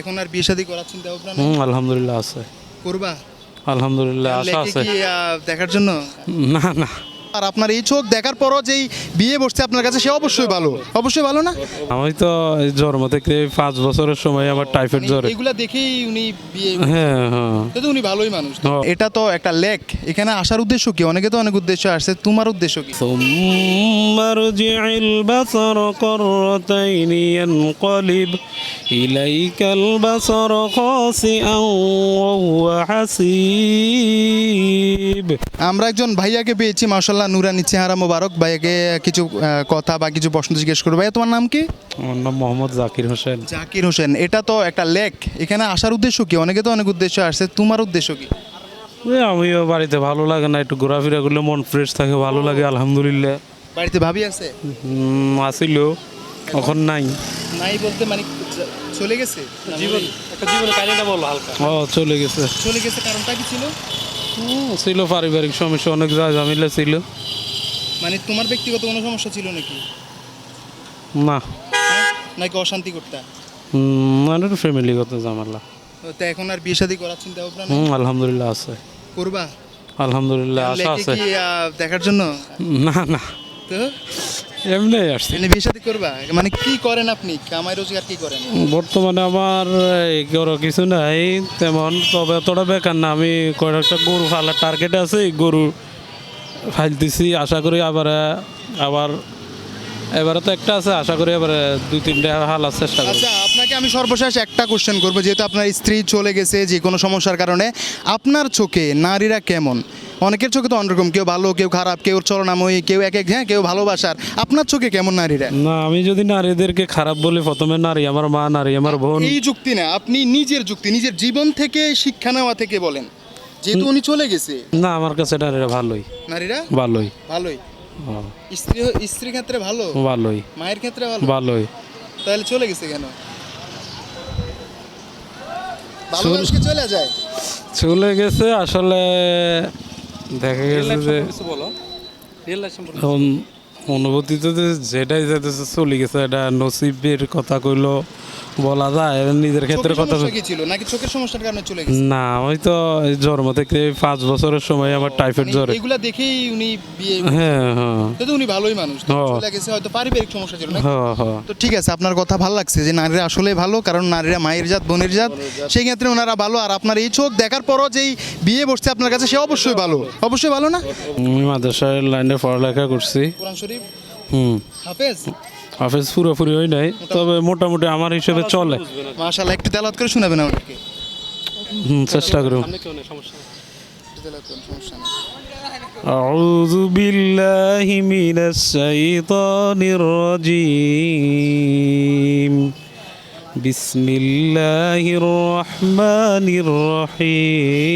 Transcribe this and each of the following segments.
এখন আর বিয়ে শাদী করার চিন্তা ভাবনা নেই? হুম আলহামদুলিল্লাহ আছে। করবা? আলহামদুলিল্লাহ আশা আছে। দেখার জন্য? না না। আর আপনার এই চোখ দেখার পরও যেই বিয়ে বসছে আপনার কাছে সে অবশ্যই ভালো অবশ্যই ভালো না আমি তো এই জন্ম থেকে পাঁচ বছরের সময় আমার টাইফয়েড জ্বর এগুলা দেখেই উনি বিয়ে হ্যাঁ হ্যাঁ তো উনি ভালোই মানুষ হ্যাঁ। এটা তো একটা লেক এখানে আসার উদ্দেশ্য কি অনেকে তো অনেক উদ্দেশ্য আসছে তোমার উদ্দেশ্য কি ثم ارجع البصر قرتين ينقلب إليك البصر خاسئا وهو حسيب আমরা একজন ভাইয়াকে পেয়েছি মার্শাল্লাহ নুরানি চেহারা মোবারক ভাইয়াকে কিছু কথা বা কিছু প্রশ্ন জিজ্ঞেস করব ভাইয়া তোমার নাম কি? আমার নাম মোহাম্মদ জাকির হোসেন। জাকির হোসেন এটা তো একটা লেক এখানে আসার উদ্দেশ্য কি? অনেকে তো অনেক উদ্দেশ্য আসছে তোমার উদ্দেশ্য কি? আমিও বাড়িতে ভালো লাগে না একটু ঘোরাফেরা করলে মন ফ্রেশ থাকে ভালো লাগে আলহামদুলিল্লাহ। বাড়িতে ভাবি আছে? আসিল এখন নাই। নাই বলতে মানে চলে গেছে? জীবন একটা জীবনে কাহিনীটা বলো হালকা। ও চলে গেছে। চলে গেছে কারণটা কি ছিল? ছিল পারিবারিক সমস্যা অনেক যা ঝামেলা ছিল। মানে তোমার ব্যক্তিগত কোনো সমস্যা ছিল নাকি? না। হ্যাঁ? নাকি অশান্তি করতে? মানে একটু ফ্যামিলিগত ঝামেলা। তো এখন আর বিয়ে শাদী করার চিন্তা ভাবনা? হুম আলহামদুলিল্লাহ আছে। করবা? আলহামদুলিল্লাহ আশা আছে। দেখার জন্য? না না। তো? এমনি আসছি এনে বিয়ে শাদী করবা? মানে কি করেন আপনি? কামাই রোজগার কি করেন? বর্তমানে আমার কোনো কিছু নাই তেমন তবে এতটা বেকার না। আমি কয়েকটা গরু ফালার টার্গেট আছে গরু ফাইলতেছি আশা করি আবার আবার এবারে তো একটা আছে আশা করি এবারে দুই তিনটা হালার চেষ্টা করব। আচ্ছা আপনাকে আমি সর্বশেষ একটা কোশ্চেন করব যেহেতু আপনার স্ত্রী চলে গেছে যে কোনো সমস্যার কারণে। আপনার চোখে নারীরা কেমন? অনেকের চোখে তো অন্যরকম কেউ ভালো কেউ খারাপ কেউ চলনাময়ী কেউ এক এক হ্যাঁ কেউ ভালোবাসার। আপনার চোখে কেমন নারীরা? না আমি যদি নারীদেরকে খারাপ বলি প্রথমে নারী আমার মা নারী আমার বোন। এই যুক্তি না আপনি নিজের যুক্তি নিজের জীবন থেকে শিক্ষা নেওয়া থেকে বলেন। যেহেতু উনি চলে গেছে। না আমার কাছে নারীরা ভালোই। নারীরা? ভালোই। ভালোই। স্ত্রী স্ত্রীর ক্ষেত্রে ভালো? ভালোই। মায়ের ক্ষেত্রে ভালো? ভালোই। তাহলে চলে গেছে কেন? ভালো মানুষকে চলে যায়। চলে গেছে আসলে দেখা গেছে যে এখন অনুভূতিতে যেটাই যেতেছে চলে গেছে এটা নসিবের কথা কইলো। বলা যায় নিজের ক্ষেত্রে চোখের কথা সমস্যা কি ছিল? নাকি চোখের সমস্যার কারণে চলে গেছে? না আমি তো জন্ম থেকে পাঁচ বছরের সময় আমার টাইফয়েড জ্বর। মানে এগুলা দেখেই উনি বিয়ে হ্যাঁ হ্যাঁ। তো উনি ভালোই মানুষ হ্যাঁ। চলে গেছে হয়তো পারিবারিক সমস্যা ছিল না হ্যাঁ হ্যাঁ। তো ঠিক আছে আপনার কথা ভালো লাগছে যে নারীরা আসলে ভালো কারণ নারীরা মায়ের জাত। বোনের জাত। সেই ক্ষেত্রে ওনারা ভালো আর আপনার এই চোখ দেখার পরও যেই বিয়ে বসছে আপনার কাছে সে অবশ্যই ভালো। অবশ্যই ভালো না? আমি মাদ্রাসার লাইনে পড়ালেখা করছি। কোরআন শরীফ? হুম। হাফেজ? অফিস পুরোপুরি হয় নাই তবে মোটামুটি আমার হিসেবে চলে মাশাআল্লাহ একটু তেলাওয়াত করে শোনাবেন আমাদেরকে হুম চেষ্টা করুন একটু তেলাওয়াত করেন, সমস্যা নেই। أعوذ بالله من الشيطان الرجيم بسم الله الرحمن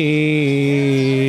الرحيم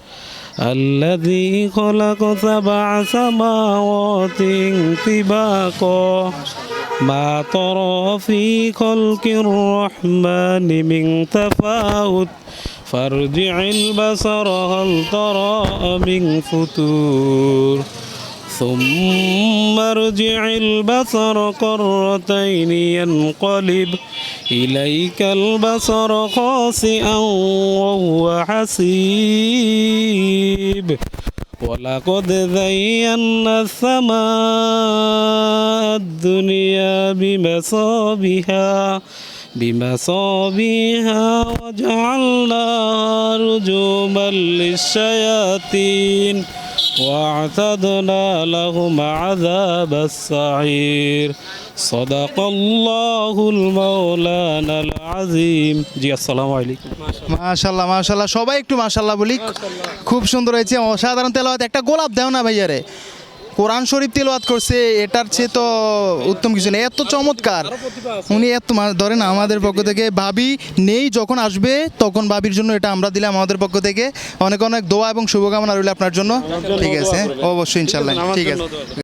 الذي خلق سبع سماوات طباقا. ما ترى في خلق الرحمن من تفاوت. فارجع البصر هل ترى من فتور. ثم ارجع البصر قرتين ينقلب. إليك البصر خاسئا وهو حسيب. ولقد زينا السماء الدنيا بمصابها بمصابيها وجعلناها رجوما للشياطين. واعتدنا لهم عذاب السعير صدق الله المولانا العظيم জি আসসালামু আলাইকুম মাশাল্লাহ মাশাল্লাহ সবাই একটু মাশাল্লাহ বলি খুব সুন্দর হয়েছে অসাধারণ তেলাওয়াত একটা গোলাপ দাও না ভাইয়ারে কোরআন শরীফ তেলাওয়াত করছে, এটার চেয়ে তো উত্তম কিছু নেই। এত চমৎকার। উনি এত ধরেন আমাদের পক্ষ থেকে, ভাবি নেই যখন আসবে, তখন ভাবির জন্য এটা আমরা দিলাম আমাদের পক্ষ থেকে। অনেক অনেক দোয়া এবং শুভকামনা রইল আপনার জন্য। ঠিক আছে, অবশ্যই ইনশাল্লাহ ঠিক আছে।